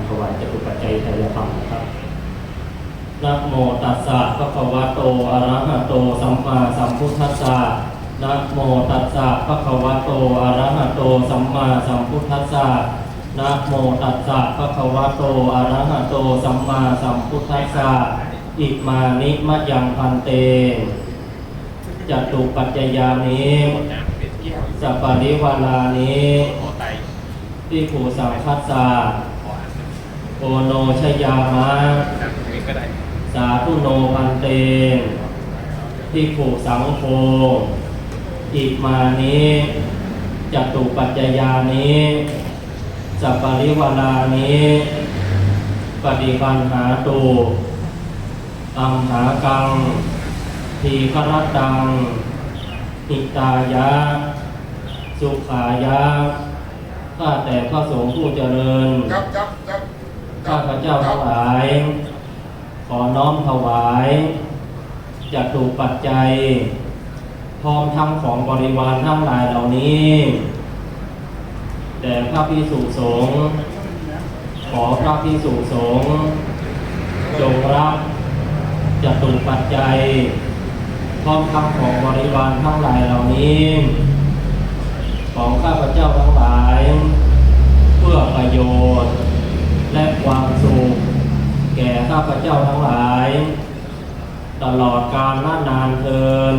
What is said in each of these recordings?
ำถวายจตุปัจจัยทายธรรมนะครับนะโมตัสสะภะคะวะโตอะระหะโต สัมมาสัมพุทธัสสะนะโมตัสสะภะคะวะโตอะระหะโต สัมมาสัมพุทธัสสะนะโมตัสสะภะคะวะโตอะระหะโต สัมมาสัมพุทธัสสะอิมานิมะยังพันเตจตุปัจจยานิสัปปะริวาลานิที่ผูสังคัสสะ โอโนชยามะสาธุโนพันเตที่ผูสังโฆอิมานิจตุปัจจยานิสัปปะริวาลานิปฏิปันหาตุอัมหากัง ทีฆรตังหิตายะ สุขายะ ข้าแต่พระสงฆ์ผู้เจริญ ครับครับครับ ข้าพระเจ้าทั้งหลาย ขอน้อมถวายจัตุปัจจัย พร้อมทั้งของบริวารทั้งหลายเหล่านี้แต่พระพิสุสงฆ์ขอพระพิสุสงฆ์จงรับจัตุปัจจัย พร้อมทั้งของบริวารทั้งหลายเหล่านี้ ของข้าพเจ้าทั้งหลาย เพื่อประโยชน์ และความสุขแก่ข้าพเจ้าทั้งหลาย ตลอดกาลนานานเทิน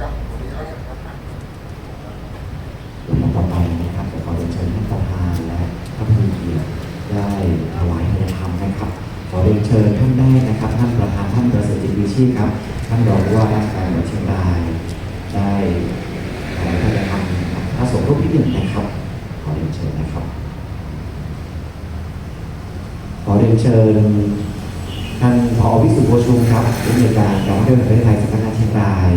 ครับวันนี้เอาอย่างครับลำดับต่อไปนะครับขอเรียนเชิญท่านประธานและท่านผู้เกียรติได้ถวายพระธรรมนะครับขอเรียนเชิญท่านได้นะครับ ท่านประธานท่านประเสริฐจิตวิชีพครับ ท่านรองว่าราชการจังหวัดเชียงรายได้ถวายพระธรรมนะครับพระสงฆ์รูปที่ หนึ่งนะครับ ขอเรียนเชิญนะครับ ขอเรียนเชิญท่านผอวิสุทธิ์โพชุมครับผู้อำนการกองทัพเรือแห่งประเทศไทยสำนักงานเชียงราย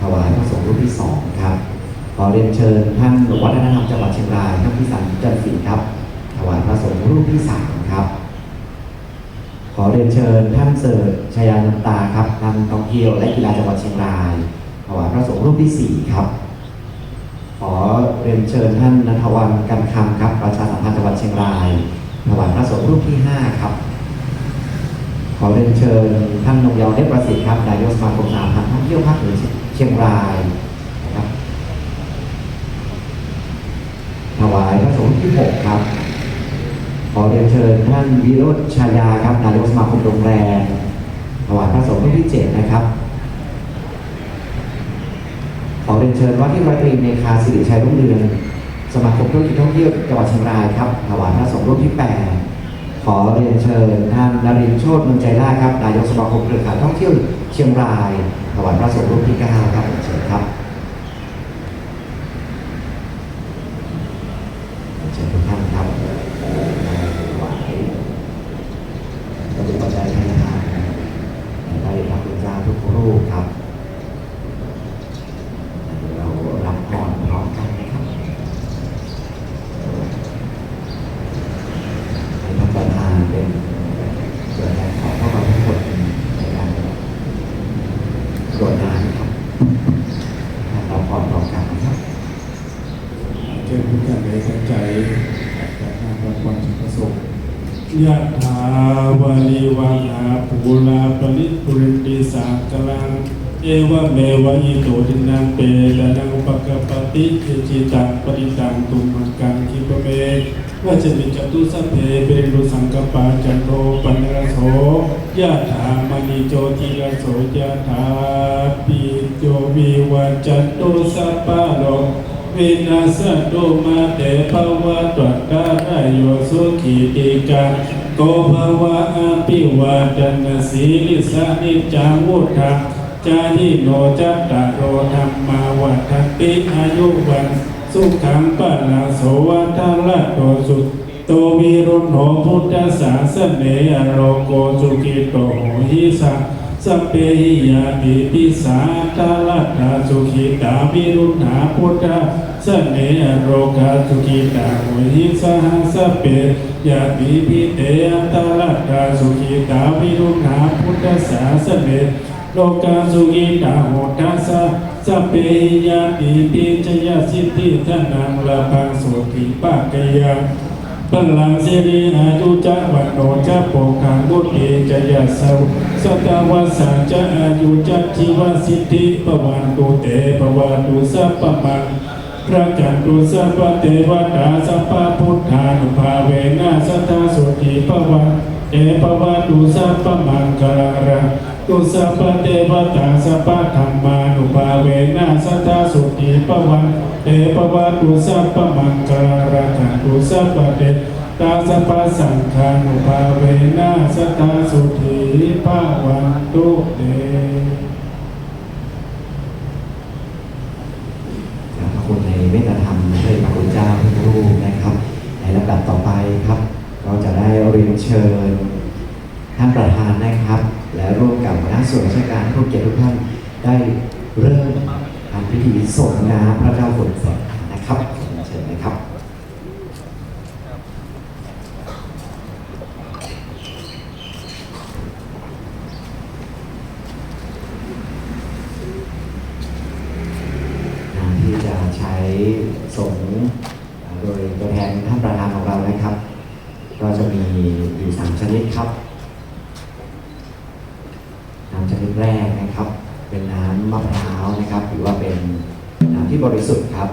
ถวายพระสงฆ์รูปที่สองครับ ขอเรียนเชิญท่านหลวงวัฒนธรรมจังหวัดเชียงรายท่านพิสันจันทร์ศรีครับถวายพระสงฆ์รูปที่สามครับ ขอเรียนเชิญท่านเสิร์ชชยานันตาครับท่านท่องเที่ยวและกีฬาจังหวัดเชียงรายถวายพระสงฆ์รูปที่สี่ครับ ขอเรียนเชิญท่านนัทวันกันคำครับ ประชาสัมพันธ์จังหวัดเชียงรายถวายพระสงฆ์รูปที่ห้าครับ ขอเรียนเชิญท่านนงเยาวเดชประสิทธิ์ครับนายกสมาคมสาพันธ์ท่องเที่ยวภาคเหนือเชียงรายนะครับถวายพระสงฆ์ที่หกครับ ขอเรียนเชิญท่านวิโรจน์ชายาครับนายกสมาคมโรงแรมถวายพระสงฆ์รูปที่เจ็ดนะครับ ขอเรียนเชิญว่าที่ร้อยตรีเมคาสิริชัยรุ่งเรืองสมาคมธุรกิจท่องเที่ยวจังหวัดเชียงรายครับถวายพระสงฆ์รูปที่แปดขอเรียนเชิญท่านนรินโชติเมืองใจล่าครับนายกสมาคมเครือข่ายท่องเที่ยวเชียงรายถวายพระสงฆ์รูปที่เก้าครับเรียนเชิญครับเรียนเชิญทุกท่านครับถวายก็จะปัจจัยให้ทานได้รับบุญญาทุกรูปครับ เรารับพรพร้อมกันนะครับให้ท่านประธานเป็นตัวแทนของพวกเราทุกคนในการกรวดน้ำครับท่านรับพรพร้อมกันนะครับ เชิญทุกท่านได้สนใจจากงานรับความสุขประสงค์ ยะถาวาลิวาหาปูลาปนิปุริติสากลัง เอวะเมวะอิโตทินังเปตะนังปะกะปติเอจิตังปฏิตังตุมังกังคิปะเมวัจมิจตุสัพเพเปริรุสังกปาจันโทปันรโสยะถามณิโจติรโสยะถาปิโยวิวัจจันโตสัพพะโล กวินาสตุมาเตภวะตวัตตารายโยสุขีติกาโกภาวะอาภิวาทนาสีลิสานิจจังวุฒาจานิโนจัตตารโอธรรมาวัฏติอายุวันสุขังปะลาโสวัตละโตสุโตวิรุณโหพุทธศาสเนยโรโกสุกิโตโหหิสัง สเพหิยาติปิสาตาลัตตาสุขิตาวิรุณาพุทธะสเนยโรกาสุขิตาโหหิสหังสัพเพยาติปิเตอัตาลัตาสุขิตาวิรุณาพุทธสาสเนโลกาสุขิตาโหทัสสะสสเปยาติปิจยสิทธิทนังลาภังสุขิปะกยัง ปัลลังสิริอายุจะวันโนจะโปกังบุติจะยาสาวสตาวาสังจะอายุจะชีวสิทธิปวันตุเตปวันตุสัพพมังพระจันตุสัพเทวตาสัพพพุทธานุภาเวนะสัทธาสุติปวันเอปวัตุสัพพมังคลารังตุสัพเทวตาสัพพธรรมานุภาเวนะสัทธาสุติปวันเอปวัตุสัพพมังคลาร ตุสัพพเทตาสัพสังฆานุภาเวนะสัทธาสุติปวันตุเตขอบคุณในเมตธรรมเดชพระคุณเจ้าทุกรูปนะครับ ในลำดับต่อไปครับก็จะได้เรียนเชิญท่านประธานนะครับ และร่วมกับคณะส่วนราชการผู้เกียรติทุกท่านได้เริ่มทำพิธีส่งน้ำพระเจ้าฝนแสงนนะครับ งานที่จะใช้สงฆ์อ่าโดยตัวแท่านประธานของเรานะครับ ก็จะมีอยู่สามชนิดครับน้ำชนิดแรกนะครับ เป็นน้ำมะพร้าวนะครับ หรือว่าเป็นน้ำที่บริสุทธิ์ครับ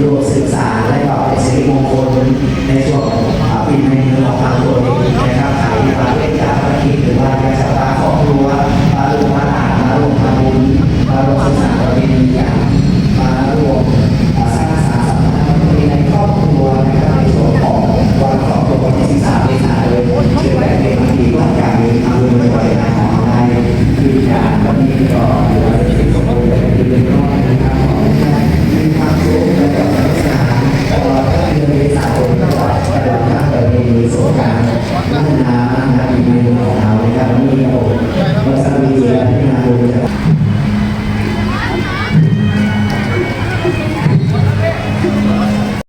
convido vocês a